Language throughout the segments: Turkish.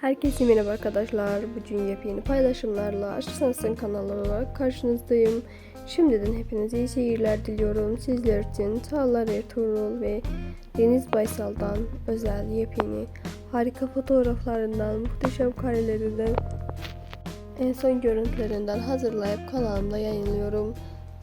Herkese merhaba arkadaşlar. Bugün yepyeni paylaşımlarla Sensin kanalı olarak karşınızdayım. Şimdiden hepinize iyi seyirler diliyorum. Sizler için Çağlar Ertuğrul ve Deniz Baysal'dan özel yepyeni harika fotoğraflarından, muhteşem karelerinden, en son görüntülerinden hazırlayıp kanalımda yayınlıyorum.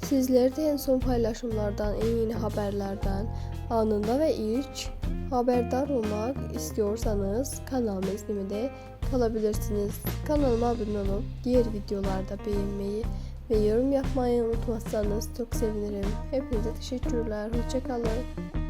Sizler de en son paylaşımlardan, en yeni haberlerden anında ve ilk haberdar olmak istiyorsanız kanalıma izlemede kalabilirsiniz. Kanalıma abone olup diğer videolarda beğenmeyi ve yorum yapmayı unutmazsanız çok sevinirim. Hepinize teşekkürler. Hoşçakalın.